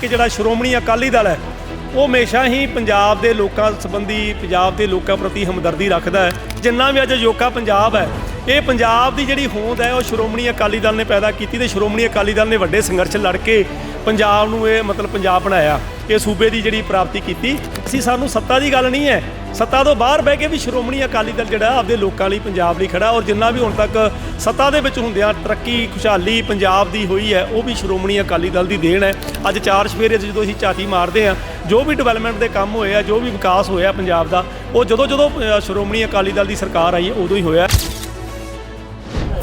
ਕਿ ਜਿਹੜਾ ਸ਼੍ਰੋਮਣੀ ਅਕਾਲੀ ਦਲ ਹੈ, ਉਹ ਹਮੇਸ਼ਾ ਹੀ ਪੰਜਾਬ ਦੇ ਲੋਕਾਂ ਸੰਬੰਧੀ, ਪੰਜਾਬ ਦੇ ਲੋਕਾਂ ਪ੍ਰਤੀ ਹਮਦਰਦੀ ਰੱਖਦਾ ਹੈ। ਜਿੰਨਾ ਵੀ ਅੱਜ ਅਜੋਕਾ ਪੰਜਾਬ ਹੈ, ਇਹ ਪੰਜਾਬ ਦੀ ਜਿਹੜੀ ਹੋਂਦ ਹੈ, ਉਹ ਸ਼੍ਰੋਮਣੀ ਅਕਾਲੀ ਦਲ ਨੇ ਪੈਦਾ ਕੀਤੀ ਤੇ ਸ਼੍ਰੋਮਣੀ ਅਕਾਲੀ ਦਲ ਨੇ ਵੱਡੇ ਸੰਘਰਸ਼ ਲੜ ਕੇ ਪੰਜਾਬ ਨੂੰ ਇਹ ਮਤਲਬ ਪੰਜਾਬ ਬਣਾਇਆ। ਇਹ ਸੂਬੇ ਦੀ ਜਿਹੜੀ ਪ੍ਰਾਪਤੀ ਕੀਤੀ। ਅਸੀਂ ਸਾਨੂੰ ਸੱਤਾ ਦੀ ਗੱਲ ਨਹੀਂ ਹੈ ਸੱਤਾ ਤੋਂ ਬਾਹਰ ਬਹਿ ਕੇ ਵੀ ਸ਼੍ਰੋਮਣੀ ਅਕਾਲੀ ਦਲ ਜਿਹੜਾ ਆਪਦੇ ਲੋਕਾਂ ਲਈ ਪੰਜਾਬ ਲਈ ਖੜਾ ਔਰ ਜਿੰਨਾ ਵੀ ਹੁਣ ਤੱਕ ਸੱਤਾ ਦੇ ਵਿੱਚ ਹੁੰਦਿਆਂ ਤਰੱਕੀ, ਖੁਸ਼ਹਾਲੀ ਪੰਜਾਬ ਦੀ ਹੋਈ ਹੈ, ਉਹ ਵੀ ਸ਼੍ਰੋਮਣੀ ਅਕਾਲੀ ਦਲ ਦੀ ਦੇਣ ਹੈ। ਅੱਜ ਚਾਰ ਸਵੇਰੇ ਜਦੋਂ ਅਸੀਂ ਝਾਤੀ ਮਾਰਦੇ ਹਾਂ, ਜੋ ਵੀ ਡਿਵੈਲਪਮੈਂਟ ਦੇ ਕੰਮ ਹੋਏ ਆ, ਜੋ ਵੀ ਵਿਕਾਸ ਹੋਇਆ ਪੰਜਾਬ ਦਾ, ਉਹ ਜਦੋਂ ਜਦੋਂ ਸ਼੍ਰੋਮਣੀ ਅਕਾਲੀ ਦਲ ਦੀ ਸਰਕਾਰ ਆਈ ਉਦੋਂ ਹੀ ਹੋਇਆ।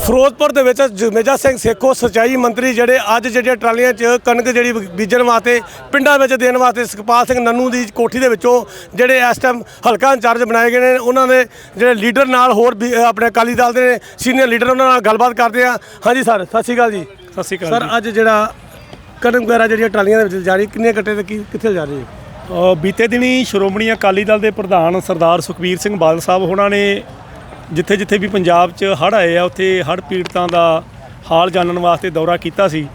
ਫਿਰੋਜ਼ਪੁਰ ਦੇ ਵਿੱਚ ਜੁਮੇਜਾ ਸਿੰਘ ਸੇਖੋ ਸਿੰਚਾਈ ਮੰਤਰੀ ਜਿਹੜੇ ਅੱਜ ਜਿਹੜੀਆਂ ਟਰਾਲੀਆਂ 'ਚ ਕਣਕ ਜਿਹੜੀ ਬੀਜਣ ਵਾਸਤੇ ਪਿੰਡਾਂ ਵਿੱਚ ਦੇਣ ਵਾਸਤੇ ਸੁਖਪਾਲ ਸਿੰਘ ਨੰਨੂ ਦੀ ਕੋਠੀ ਦੇ ਵਿੱਚੋਂ ਜਿਹੜੇ ਇਸ ਟਾਈਮ ਹਲਕਾ ਇੰਚਾਰਜ ਬਣਾਏ ਗਏ ਨੇ ਉਹਨਾਂ ਦੇ ਜਿਹੜੇ ਲੀਡਰ ਨਾਲ ਹੋਰ ਵੀ, ਆਪਣੇ ਅਕਾਲੀ ਦਲ ਦੇ ਸੀਨੀਅਰ ਲੀਡਰ ਉਹਨਾਂ ਨਾਲ ਗੱਲਬਾਤ ਕਰਦੇ ਆ ਹਾਂਜੀ ਸਰ ਸਤਿ ਸ਼੍ਰੀ ਅਕਾਲ ਜੀ। ਸਤਿ ਸ਼੍ਰੀ ਅਕਾਲ ਸਰ ਅੱਜ ਜਿਹੜਾ ਕਣਕ ਵਗੈਰਾ ਜਿਹੜੀਆਂ ਟਰਾਲੀਆਂ ਦੇ ਵਿੱਚ ਜਾ ਰਹੀ ਕਿੰਨੇ ਗੱਟੇ ਤੇ ਕਿੱਥੇ ਜਾ ਰਹੀ ਹੈ? ਬੀਤੇ ਦਿਨੀ ਸ਼੍ਰੋਮਣੀ ਅਕਾਲੀ ਦਲ ਦੇ ਪ੍ਰਧਾਨ ਸਰਦਾਰ ਸੁਖਬੀਰ ਸਿੰਘ ਬਾਦਲ ਸਾਹਿਬ ਉਹਨਾਂ ਨੇ ਜਿੱਥੇ ਜਿੱਥੇ ਵੀ ਪੰਜਾਬ 'ਚ ਹੜ੍ਹ ਆਏ ਆ, ਉੱਥੇ ਹੜ੍ਹ ਪੀੜਤਾਂ ਦਾ ਹਾਲ ਜਾਣਨ ਵਾਸਤੇ ਦੌਰਾ ਕੀਤਾ ਸੀ।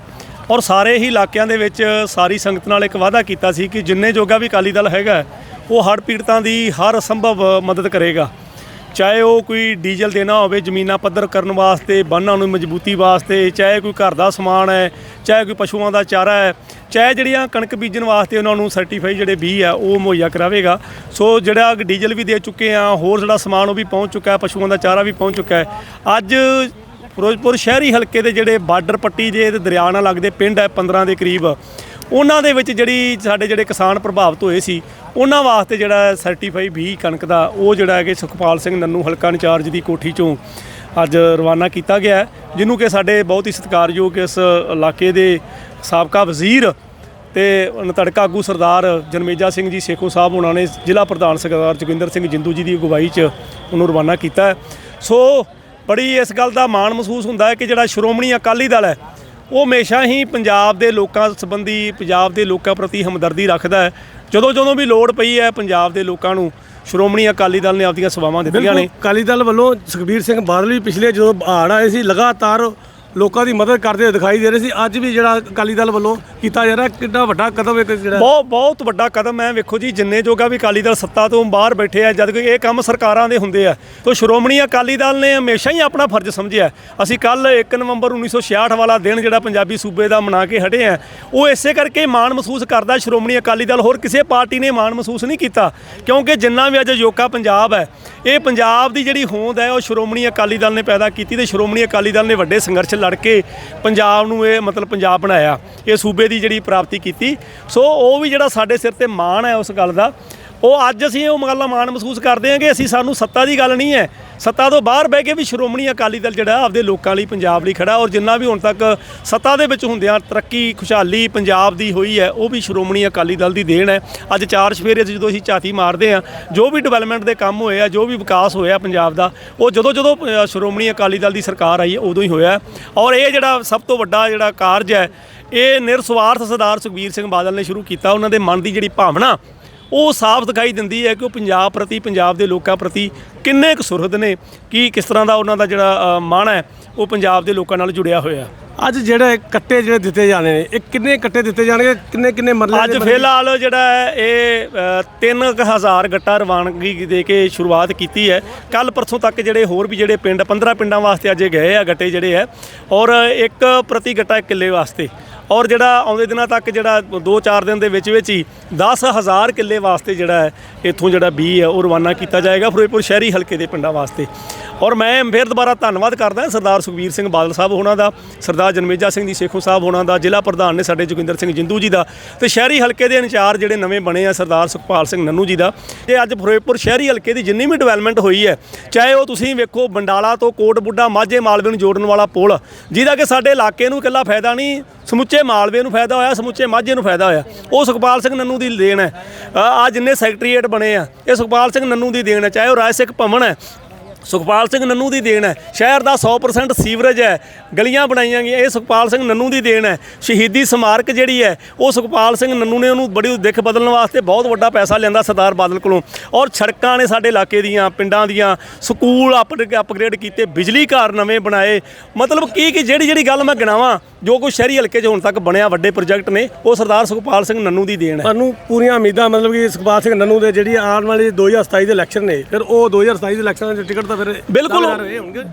ਔਰ ਸਾਰੇ ਹੀ ਇਲਾਕਿਆਂ ਦੇ ਵਿੱਚ ਸਾਰੀ ਸੰਗਤ ਨਾਲ ਇੱਕ ਵਾਅਦਾ ਕੀਤਾ ਸੀ ਕਿ ਜਿੰਨੇ ਜੋਗਾ ਵੀ ਅਕਾਲੀ ਦਲ ਹੈਗਾ, ਉਹ ਹੜ੍ਹ ਪੀੜਤਾਂ ਦੀ ਹਰ ਸੰਭਵ ਮਦਦ ਕਰੇਗਾ। ਚਾਹੇ ਉਹ ਕੋਈ ਡੀਜ਼ਲ ਦੇਣਾ ਹੋਵੇ, ਜ਼ਮੀਨਾਂ ਪੱਧਰ ਕਰਨ ਵਾਸਤੇ, ਬੰਨਾਂ ਨੂੰ ਮਜ਼ਬੂਤੀ ਵਾਸਤੇ, ਚਾਹੇ ਕੋਈ ਘਰ ਦਾ ਸਮਾਨ ਹੈ, ਚਾਹੇ ਕੋਈ ਪਸ਼ੂਆਂ ਦਾ ਚਾਰਾ ਹੈ, ਚਾਹੇ ਜਿਹੜੀਆਂ ਕਣਕ ਬੀਜਣ ਵਾਸਤੇ ਉਹਨਾਂ ਨੂੰ ਸਰਟੀਫਾਈ ਜਿਹੜੇ ਬੀ ਆ ਉਹ ਮੁਹੱਈਆ ਕਰਾਵੇਗਾ। ਸੋ ਜਿਹੜਾ ਡੀਜ਼ਲ ਵੀ ਦੇ ਚੁੱਕੇ ਆ ਹੋਰ ਜਿਹੜਾ ਸਮਾਨ ਉਹ ਵੀ ਪਹੁੰਚ ਚੁੱਕਾ ਹੈ, ਪਸ਼ੂਆਂ ਦਾ ਚਾਰਾ ਵੀ ਪਹੁੰਚ ਚੁੱਕਾ ਹੈ। ਅੱਜ ਫਿਰੋਜ਼ਪੁਰ ਸ਼ਹਿਰੀ ਹਲਕੇ ਦੇ ਜਿਹੜੇ ਬਾਰਡਰ ਪੱਟੀ ਜੇ ਦਰਿਆ ਨਾਲ ਲੱਗਦੇ ਪਿੰਡ ਹੈ 15 ਦੇ ਕਰੀਬ। ਉਹਨਾਂ ਦੇ ਵਿੱਚ ਜਿਹੜੀ ਸਾਡੇ ਜਿਹੜੇ ਕਿਸਾਨ ਪ੍ਰਭਾਵਿਤ ਹੋਏ ਸੀ, ਉਹਨਾਂ ਵਾਸਤੇ ਜਿਹੜਾ ਸਰਟੀਫਾਈ ਵੀ ਕਣਕ ਦਾ, ਉਹ ਜਿਹੜਾ ਹੈ ਕਿ ਸੁਖਪਾਲ ਸਿੰਘ ਨੰਨੂ ਹਲਕਾ ਇੰਚਾਰਜ ਦੀ ਕੋਠੀ ਚੋਂ ਅੱਜ ਰਵਾਨਾ ਕੀਤਾ ਗਿਆ ਜਿਹਨੂੰ ਕਿ ਸਾਡੇ ਬਹੁਤ ਹੀ ਸਤਿਕਾਰਯੋਗ ਇਸ ਇਲਾਕੇ ਦੇ ਸਾਬਕਾ ਵਜ਼ੀਰ ਤੇ ਤੜਕਾ ਆਗੂ ਸਰਦਾਰ ਜਨਮੇਜਾ ਸਿੰਘ ਜੀ ਸੇਖੋ ਸਾਹਿਬ ਉਹਨਾਂ ਨੇ ਜ਼ਿਲ੍ਹਾ ਪ੍ਰਧਾਨ ਸਰਦਾਰ ਜੋਗਿੰਦਰ ਸਿੰਘ ਜਿੰਦੂ ਜੀ ਦੀ ਅਗਵਾਈ 'ਚ ਉਹਨੂੰ ਰਵਾਨਾ ਕੀਤਾ ਸੋ ਬੜੀ ਇਸ ਗੱਲ ਦਾ ਮਾਣ ਮਹਿਸੂਸ ਹੁੰਦਾ ਹੈ ਕਿ ਜਿਹੜਾ ਸ਼੍ਰੋਮਣੀ ਅਕਾਲੀ ਦਲ ਹੈ ਉਹ ਹਮੇਸ਼ਾ ਹੀ ਪੰਜਾਬ ਦੇ ਲੋਕਾਂ ਸੰਬੰਧੀ, ਪੰਜਾਬ ਦੇ ਲੋਕਾਂ ਪ੍ਰਤੀ ਹਮਦਰਦੀ ਰੱਖਦਾ ਹੈ। ਜਦੋਂ ਜਦੋਂ ਵੀ ਲੋੜ ਪਈ ਹੈ ਪੰਜਾਬ ਦੇ ਲੋਕਾਂ ਨੂੰ, ਸ਼੍ਰੋਮਣੀ ਅਕਾਲੀ ਦਲ ਨੇ ਆਪਦੀਆਂ ਸੇਵਾਵਾਂ ਦਿੱਤੀਆਂ ਨੇ। ਅਕਾਲੀ ਦਲ ਵੱਲੋਂ ਸੁਖਬੀਰ ਸਿੰਘ ਬਾਦਲ ਵੀ ਪਿਛਲੇ ਜਦੋਂ ਹੜ੍ਹ ਆਏ ਸੀ, ਲਗਾਤਾਰ ਲੋਕਾਂ ਦੀ ਮਦਦ ਕਰਦੇ ਦਿਖਾਈ ਦੇ ਰਹੇ ਸੀ। ਅੱਜ ਵੀ ਜਿਹੜਾ ਅਕਾਲੀ ਦਲ ਵੱਲੋਂ ਕੀਤਾ ਜਾ ਰਿਹਾ, ਕਿੰਨਾ ਵੱਡਾ ਕਦਮ ਇੱਕ ਜਿਹੜਾ ਬਹੁਤ ਬਹੁਤ ਵੱਡਾ ਕਦਮ ਹੈ। ਵੇਖੋ ਜੀ, ਜਿੰਨੇ ਜੋਗਾ ਵੀ ਅਕਾਲੀ ਦਲ ਸੱਤਾ ਤੋਂ ਬਾਹਰ ਬੈਠੇ ਆ, ਜਦ ਕਿ ਇਹ ਕੰਮ ਸਰਕਾਰਾਂ ਦੇ ਹੁੰਦੇ ਆ। ਤੋਂ ਸ਼੍ਰੋਮਣੀ ਅਕਾਲੀ ਦਲ ਨੇ ਹਮੇਸ਼ਾ ਹੀ ਆਪਣਾ ਫਰਜ਼ ਸਮਝਿਆ। ਅਸੀਂ ਕੱਲ 1 ਨਵੰਬਰ 1966 ਵਾਲਾ ਦਿਨ ਜਿਹੜਾ ਪੰਜਾਬੀ ਸੂਬੇ ਦਾ ਮਨਾ ਕੇ ਹਟੇ ਆ, ਉਹ ਇਸੇ ਕਰਕੇ ਮਾਣ ਮਹਿਸੂਸ ਕਰਦਾ ਸ਼੍ਰੋਮਣੀ ਅਕਾਲੀ ਦਲ। ਹੋਰ ਕਿਸੇ ਪਾਰਟੀ ਨੇ ਮਾਣ ਮਹਿਸੂਸ ਨਹੀਂ ਕੀਤਾ, ਕਿਉਂਕਿ ਜਿੰਨਾ ਵੀ ਅੱਜ ਅਜੋਕਾ ਪੰਜਾਬ ਹੈ, ਇਹ ਪੰਜਾਬ ਦੀ ਜਿਹੜੀ ਹੋਂਦ ਹੈ, ਉਹ ਸ਼੍ਰੋਮਣੀ ਅਕਾਲੀ ਦਲ ਨੇ ਪੈਦਾ ਕੀਤੀ ਤੇ ਸ਼੍ਰੋਮਣੀ ਅਕਾਲੀ ਦਲ ਨੇ ਵੱਡੇ ਸੰਘਰਸ਼ ਲੜ ਕੇ ਪੰਜਾਬ ਨੂੰ ਇਹ ਮਤਲਬ ਪੰਜਾਬ ਬਣਾਇਆ। ਇਹ ਸੂਬੇ ਦੀ ਜਿਹੜੀ ਪ੍ਰਾਪਤੀ ਕੀਤੀ। ਸੋ ਉਹ ਵੀ ਜਿਹੜਾ ਸਾਡੇ ਸਿਰ ਤੇ ਮਾਣ ਹੈ ਉਸ ਗੱਲ ਦਾ, ਉਹ ਅੱਜ ਅਸੀਂ ਉਹ ਗੱਲ ਮਾਣ ਮਹਿਸੂਸ ਕਰਦੇ ਹਾਂ ਕਿ ਅਸੀਂ ਸਾਨੂੰ ਸੱਤਾ ਦੀ ਗੱਲ ਨਹੀਂ ਹੈ। ਸੱਤਾ ਤੋਂ ਬਾਹਰ ਬਹਿ ਕੇ ਵੀ ਸ਼੍ਰੋਮਣੀ ਅਕਾਲੀ ਦਲ ਜਿਹੜਾ ਆਪਦੇ ਲੋਕਾਂ ਲਈ ਪੰਜਾਬ ਲਈ ਖੜਾ, ਔਰ ਜਿੰਨਾ ਵੀ ਹੁਣ ਤੱਕ ਸੱਤਾ ਦੇ ਵਿੱਚ ਹੁੰਦਿਆਂ ਤਰੱਕੀ, ਖੁਸ਼ਹਾਲੀ ਪੰਜਾਬ ਦੀ ਹੋਈ ਹੈ, ਉਹ ਵੀ ਸ਼੍ਰੋਮਣੀ ਅਕਾਲੀ ਦਲ ਦੀ ਦੇਣ ਹੈ। ਅੱਜ ਚਾਰ ਸਵੇਰੇ ਜਦੋਂ ਅਸੀਂ ਝਾਤੀ ਮਾਰਦੇ ਹਾਂ, ਜੋ ਵੀ ਡਿਵੈਲਪਮੈਂਟ ਦੇ ਕੰਮ ਹੋਏ ਆ, ਜੋ ਵੀ ਵਿਕਾਸ ਹੋਇਆ ਪੰਜਾਬ ਦਾ, ਉਹ ਜਦੋਂ ਜਦੋਂ ਸ਼੍ਰੋਮਣੀ ਅਕਾਲੀ ਦਲ ਦੀ ਸਰਕਾਰ ਆਈ ਹੈ, ਉਦੋਂ ਹੀ ਹੋਇਆ। ਔਰ ਇਹ ਜਿਹੜਾ ਸਭ ਤੋਂ ਵੱਡਾ ਜਿਹੜਾ ਕਾਰਜ ਹੈ ਇਹ ਨਿਰਸਵਾਰਥ ਸਰਦਾਰ ਸੁਖਬੀਰ ਸਿੰਘ ਬਾਦਲ ਨੇ ਸ਼ੁਰੂ ਕੀਤਾ। ਉਹਨਾਂ ਦੇ ਮਨ ਦੀ ਜਿਹੜੀ ਭਾਵਨਾ ਉਹ ਸਾਫ਼ ਦਿਖਾਈ ਦਿੰਦੀ ਹੈ ਕਿ ਉਹ ਪੰਜਾਬ ਪ੍ਰਤੀ ਪੰਜਾਬ ਦੇ ਲੋਕਾਂ ਪ੍ਰਤੀ ਕਿੰਨੇ ਕੁ ਸੁਰਹਦ ਨੇ ਕੀ ਕਿਸ ਤਰ੍ਹਾਂ ਦਾ ਉਹਨਾਂ ਦਾ ਜਿਹੜਾ ਮਨ ਹੈ ਉਹ ਪੰਜਾਬ ਦੇ ਲੋਕਾਂ ਨਾਲ ਜੁੜਿਆ ਹੋਇਆ। ਅੱਜ ਜਿਹੜੇ ਕੱਟੇ ਜਿਹੜੇ ਦਿੱਤੇ ਜਾਣੇ ਨੇ ਇਹ ਕਿੰਨੇ ਕੱਟੇ ਦਿੱਤੇ ਜਾਣਗੇ? ਕਿੰਨੇ ਕਿੰਨੇ ਮਰਲੇ ਅੱਜ ਫਿਲਹਾਲ ਜਿਹੜਾ ਹੈ ਇਹ 3000 ਗੱਟਾ ਰਵਾਨਗੀ ਦੇ ਕੇ ਸ਼ੁਰੂਆਤ ਕੀਤੀ ਹੈ। ਕੱਲ ਪਰਸੋਂ ਤੱਕ ਜਿਹੜੇ ਹੋਰ ਵੀ ਜਿਹੜੇ ਪਿੰਡ 15 ਪਿੰਡਾਂ ਵਾਸਤੇ ਅੱਜ ਗਏ ਆ ਗੱਟੇ ਜਿਹੜੇ ਹੈ। ਔਰ ਇੱਕ ਪ੍ਰਤੀ ਗੱਟਾ ਕਿੱਲੇ ਵਾਸਤੇ। ਔਰ ਜਿਹੜਾ ਆਉਂਦੇ ਦਿਨਾਂ ਤੱਕ ਜਿਹੜਾ 2-4 ਦਿਨ ਦੇ ਵਿੱਚ ਵਿੱਚ ਹੀ 10000 ਕਿੱਲੇ ਵਾਸਤੇ ਜਿਹੜਾ ਹੈ, ਇੱਥੋਂ ਜਿਹੜਾ ਬੀ ਹੈ, ਉਹ ਰਵਾਨਾ ਕੀਤਾ ਜਾਏਗਾ ਫਿਰੋਜ਼ਪੁਰ ਸ਼ਹਿਰੀ ਹਲਕੇ ਦੇ ਪਿੰਡਾਂ ਵਾਸਤੇ। ਔਰ ਮੈਂ ਫਿਰ ਦੁਬਾਰਾ ਧੰਨਵਾਦ ਕਰਦਾ ਸਰਦਾਰ ਸੁਖਬੀਰ ਸਿੰਘ ਬਾਦਲ ਸਾਹਿਬ ਹੋਣਾ ਦਾ, ਸਰਦਾਰ ਜਨਮੇਜਾ ਸਿੰਘ ਜੀ ਸੇਖੋਂ ਸਾਹਿਬ ਹੋਣਾ ਦਾ, ਜ਼ਿਲ੍ਹਾ ਪ੍ਰਧਾਨ ਨੇ ਸਾਡੇ ਜੋਗਿੰਦਰ ਸਿੰਘ ਜਿੰਦੂ ਜੀ ਦਾ ਤੇ ਸ਼ਹਿਰੀ ਹਲਕੇ ਦੇ ਇੰਚਾਰਜ ਜਿਹੜੇ ਨਵੇਂ ਬਣੇ ਆ ਸਰਦਾਰ ਸੁਖਪਾਲ ਸਿੰਘ ਨੰਨੂ ਜੀ ਦਾ। ਤੇ ਅੱਜ ਫਿਰੋਜ਼ਪੁਰ ਸ਼ਹਿਰੀ ਹਲਕੇ ਦੀ ਜਿੰਨੀ ਵੀ ਡਿਵੈਲਪਮੈਂਟ ਹੋਈ ਹੈ, ਚਾਹੇ ਉਹ ਤੁਸੀਂ ਵੇਖੋ ਬੰਡਾਲਾ ਤੋਂ ਕੋਟ ਬੁੱਢਾ ਮਾਝੇ ਮਾਲਵੇ ਨੂੰ ਜੋੜਨ ਵਾਲਾ ਪੁਲ, ਜਿਹਦਾ ਕਿ ਸਾਡੇ ਇਲਾਕੇ ਨੂੰ ਇਕੱਲਾ ਫਾਇਦਾ ਨਹੀਂ, ਸਮੁੱਚੇ ਮਾਲਵੇ ਨੂੰ ਫਾਇਦਾ ਹੋਇਆ, ਸਮੁੱਚੇ ਮਾਝੇ ਨੂੰ ਫਾਇਦਾ ਹੋਇਆ। ਉਹ ਸੁਖਪਾਲ ਸਿੰਘ ਨੰਨੂ ਦੀ ਦੇਣ ਹੈ। ਆ ਜਿੰਨੇ ਸੈਕਟਰੀਏਟ ਬਣੇ ਆ, ਇਹ ਸੁਖਪਾਲ ਸਿੰਘ ਨੰਨੂ ਦੀ ਦੇਣ ਹੈ, ਚਾਹੇ ਉਹ ਰਾਜ ਸਿੱਖ ਭਵਨ ਹੈ ਸੁਖਪਾਲ ਸਿੰਘ ਨੰਨੂ ਦੀ ਦੇਣ ਹੈ। ਸ਼ਹਿਰ ਦਾ 100% ਸੀਵਰੇਜ ਹੈ। ਗਲੀਆਂ ਬਣਾਈਆਂ ਗਈਆਂ। ਇਹ ਸੁਖਪਾਲ ਸਿੰਘ ਨੰਨੂ ਦੀ ਦੇਣ ਹੈ। ਸ਼ਹੀਦੀ ਸਮਾਰਕ ਜਿਹੜੀ ਹੈ, ਉਹ ਸੁਖਪਾਲ ਸਿੰਘ ਨੰਨੂ ਨੇ ਉਹਨੂੰ ਬੜੀ ਦਿੱਖ ਬਦਲਣ ਵਾਸਤੇ ਬਹੁਤ ਵੱਡਾ ਪੈਸਾ ਲਿਆਂਦਾ ਸਰਦਾਰ ਬਾਦਲ ਕੋਲੋਂ। ਔਰ ਸੜਕਾਂ ਨੇ ਸਾਡੇ ਇਲਾਕੇ ਦੀਆਂ, ਪਿੰਡਾਂ ਦੀਆਂ ਸਕੂਲ ਅਪਗ੍ਰੇਡ ਕੀਤੇ, ਬਿਜਲੀ ਘਰ ਨਵੇਂ ਬਣਾਏ। ਮਤਲਬ ਕੀ ਕਿ ਜਿਹੜੀ ਜਿਹੜੀ ਗੱਲ ਮੈਂ ਗਿਣਾਵਾਂ, ਜੋ ਕੁਝ ਸ਼ਹਿਰੀ ਹਲਕੇ 'ਚ ਹੁਣ ਤੱਕ ਬਣਿਆ, ਵੱਡੇ ਪ੍ਰੋਜੈਕਟ ਨੇ, ਉਹ ਸਰਦਾਰ ਸੁਖਪਾਲ ਸਿੰਘ ਨੰਨੂ ਦੀ ਦੇਣ ਹੈ। ਸਾਨੂੰ ਪੂਰੀਆਂ ਉਮੀਦਾਂ, ਮਤਲਬ ਕਿ ਸੁਖਪਾਲ ਸਿੰਘ ਨੰਨੂ ਦੇ ਜਿਹੜੀ ਆਉਣ ਵਾਲੀ 2027 ਦੇ ਇਲੈਕਸ਼ਨ ਨੇ, ਫਿਰ ਉਹ 2027 ਦੇ ਇਲੈਕਸ਼ਨਾਂ ਦੇ ਟਿਕਟ ਤਾਂ ਫਿਰ ਬਿਲਕੁਲ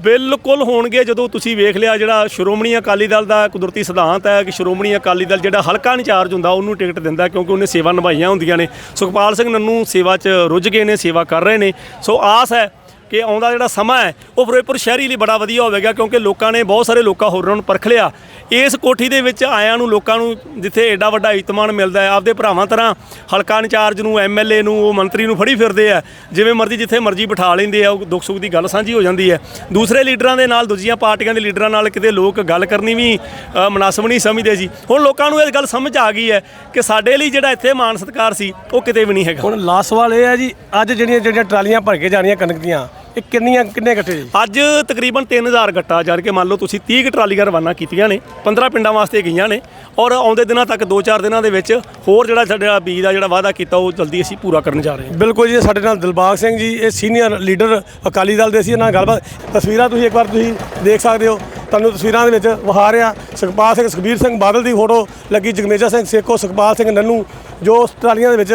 ਬਿਲਕੁਲ ਹੋਣਗੇ। ਜਦੋਂ ਤੁਸੀਂ ਵੇਖ ਲਿਆ ਜਿਹੜਾ ਸ਼੍ਰੋਮਣੀ ਅਕਾਲੀ ਦਲ ਦਾ ਕੁਦਰਤੀ ਸਿਧਾਂਤ ਹੈ ਕਿ ਸ਼੍ਰੋਮਣੀ ਅਕਾਲੀ ਦਲ ਜਿਹੜਾ ਹਲਕਾ ਇੰਚਾਰਜ ਹੁੰਦਾ ਉਹਨੂੰ ਟਿਕਟ ਦਿੰਦਾ ਕਿਉਂਕਿ ਉਹਨੇ ਸੇਵਾ ਨਿਭਾਈਆਂ ਹੁੰਦੀਆਂ ਨੇ। ਸੁਖਪਾਲ ਸਿੰਘ ਨੰਨੂ ਸੇਵਾ 'ਚ ਰੁੱਝ ਗਏ ਨੇ ਸੇਵਾ ਕਰ ਰਹੇ ਨੇ। ਸੋ ਆਸ ਹੈ ਕਿ ਆਉਂਦਾ ਜਿਹੜਾ ਸਮਾਂ ਹੈ ਉਹ ਫਿਰੋਜ਼ਪੁਰ ਸ਼ਹਿਰੀ ਲਈ ਬੜਾ ਵਧੀਆ ਹੋਵੇਗਾ ਕਿਉਂਕਿ ਲੋਕਾਂ ਨੇ ਬਹੁਤ ਸਾਰੇ ਲੋਕਾਂ ਹੋਰਾਂ ਨੂੰ ਪਰਖ ਲਿਆ। ਇਸ ਕੋਠੀ ਦੇ ਵਿੱਚ ਆਇਆਂ ਨੂੰ ਲੋਕਾਂ ਨੂੰ ਜਿੱਥੇ ਐਡਾ ਵੱਡਾ ਇਤਮਾਨ ਮਿਲਦਾ ਹੈ ਆਪਦੇ ਭਰਾਵਾਂ ਤਰ੍ਹਾਂ ਹਲਕਾ ਇੰਚਾਰਜ ਨੂੰ ਐਮਐਲਏ ਨੂੰ ਉਹ ਮੰਤਰੀ ਨੂੰ ਫੜੀ ਫਿਰਦੇ ਆ। ਜਿਵੇਂ ਮਰਜ਼ੀ ਜਿੱਥੇ ਮਰਜ਼ੀ ਬਿਠਾ ਲੈਂਦੇ ਆ ਉਹ ਦੁੱਖ ਸੁੱਖ ਦੀ ਗੱਲ ਸਾਂਝੀ ਹੋ ਜਾਂਦੀ ਹੈ। ਦੂਸਰੇ ਲੀਡਰਾਂ ਦੇ ਨਾਲ ਦੂਜੀਆਂ ਪਾਰਟੀਆਂ ਦੇ ਲੀਡਰਾਂ ਨਾਲ ਕਿਤੇ ਲੋਕ ਗੱਲ ਕਰਨੀ ਵੀ ਅ, ਮੁਨਾਸਬ ਨਹੀਂ ਸਮਝਦੇ ਸੀ ਹੁਣ ਲੋਕਾਂ ਨੂੰ ਇਹ ਗੱਲ ਸਮਝ ਆ ਗਈ ਹੈ ਕਿ ਸਾਡੇ ਲਈ ਜਿਹੜਾ ਇੱਥੇ ਮਾਨ ਸਤਿਕਾਰ ਸੀ ਉਹ ਕਿਤੇ ਵੀ ਨਹੀਂ ਹੈਗਾ। ਹੁਣ ਲਾਸਟ ਸਵਾਲ ਇਹ ਹੈ ਜੀ ਅੱਜ ਜਿਹੜੀਆਂ ਜਿਹੜੀਆਂ ਟਰਾਲੀਆਂ ਭਰ ਕੇ ਜਾਣੀਆਂ ਕਣਕ ਦੀਆਂ ਇਹ ਕਿੰਨੀਆਂ ਕਿੰਨੇ ਇਕੱਠੇ ਜੀ? ਅੱਜ ਤਕਰੀਬਨ 3000 ਗੱਟਾ ਜਦ ਕਿ ਮੰਨ ਲਓ ਤੁਸੀਂ 30 ਕੁ ਟਰਾਲੀਆਂ ਰਵਾਨਾ ਕੀਤੀਆਂ ਨੇ 15 ਪਿੰਡਾਂ ਵਾਸਤੇ ਗਈਆਂ ਨੇ ਔਰ ਆਉਂਦੇ ਦਿਨਾਂ ਤੱਕ 2-4 ਦਿਨਾਂ ਦੇ ਵਿੱਚ ਹੋਰ ਜਿਹੜਾ ਸਾਡਾ ਬੀਜ ਦਾ ਜਿਹੜਾ ਵਾਅਦਾ ਕੀਤਾ ਉਹ ਜਲਦੀ ਅਸੀਂ ਪੂਰਾ ਕਰਨ ਜਾ ਰਹੇ ਹਾਂ। ਬਿਲਕੁਲ ਜੀ ਸਾਡੇ ਨਾਲ ਦਿਲਬਾਗ ਸਿੰਘ ਜੀ ਇਹ ਸੀਨੀਅਰ ਲੀਡਰ ਅਕਾਲੀ ਦਲ ਦੇ ਸੀ ਇਹਨਾਂ ਨਾਲ ਗੱਲਬਾਤ। ਤਸਵੀਰਾਂ ਤੁਸੀਂ ਇੱਕ ਵਾਰ ਤੁਸੀਂ ਦੇਖ ਸਕਦੇ ਹੋ ਤੁਹਾਨੂੰ ਤਸਵੀਰਾਂ ਦੇ ਵਿੱਚ ਵਿਖਾ ਰਿਹਾ ਸੁਖਪਾਲ ਸਿੰਘ ਸੁਖਬੀਰ ਸਿੰਘ ਬਾਦਲ ਦੀ ਫੋਟੋ ਲੱਗੀ ਜਗਮੇਜਾ ਸਿੰਘ ਸੇਖੋ ਸੁਖਪਾਲ ਸਿੰਘ ਨੰਨੂ ਜੋ ਟਰਾਲੀਆਂ ਦੇ ਵਿੱਚ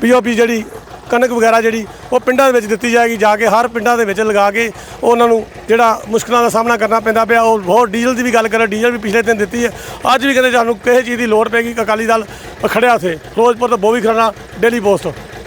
ਪੀਓਪੀ ਜਿਹੜੀ ਕਣਕ ਵਗੈਰਾ ਜਿਹੜੀ ਉਹ ਪਿੰਡਾਂ ਦੇ ਵਿੱਚ ਦਿੱਤੀ ਜਾਏਗੀ, ਜਾ ਕੇ ਹਰ ਪਿੰਡਾਂ ਦੇ ਵਿੱਚ ਲਗਾ ਕੇ ਉਹਨਾਂ ਨੂੰ ਜਿਹੜਾ ਮੁਸ਼ਕਲਾਂ ਦਾ ਸਾਹਮਣਾ ਕਰਨਾ ਪੈਂਦਾ ਪਿਆ। ਉਹ ਬਹੁਤ ਡੀਜ਼ਲ ਦੀ ਵੀ ਗੱਲ ਕਰਾਂ, ਡੀਜ਼ਲ ਵੀ ਪਿਛਲੇ ਦਿਨ ਦਿੱਤੀ ਹੈ। ਅੱਜ ਵੀ ਕਹਿੰਦੇ ਸਾਨੂੰ ਕਿਸੇ ਚੀਜ਼ ਦੀ ਲੋੜ ਪੈਗੀ ਅਕਾਲੀ ਦਲ ਖੜਿਆ ਉੱਥੇ, ਫਿਰੋਜ਼ਪੁਰ ਤੋਂ ਬੋਵੀ ਖੜਨਾ ਡੇਲੀ ਪੋਸਟ।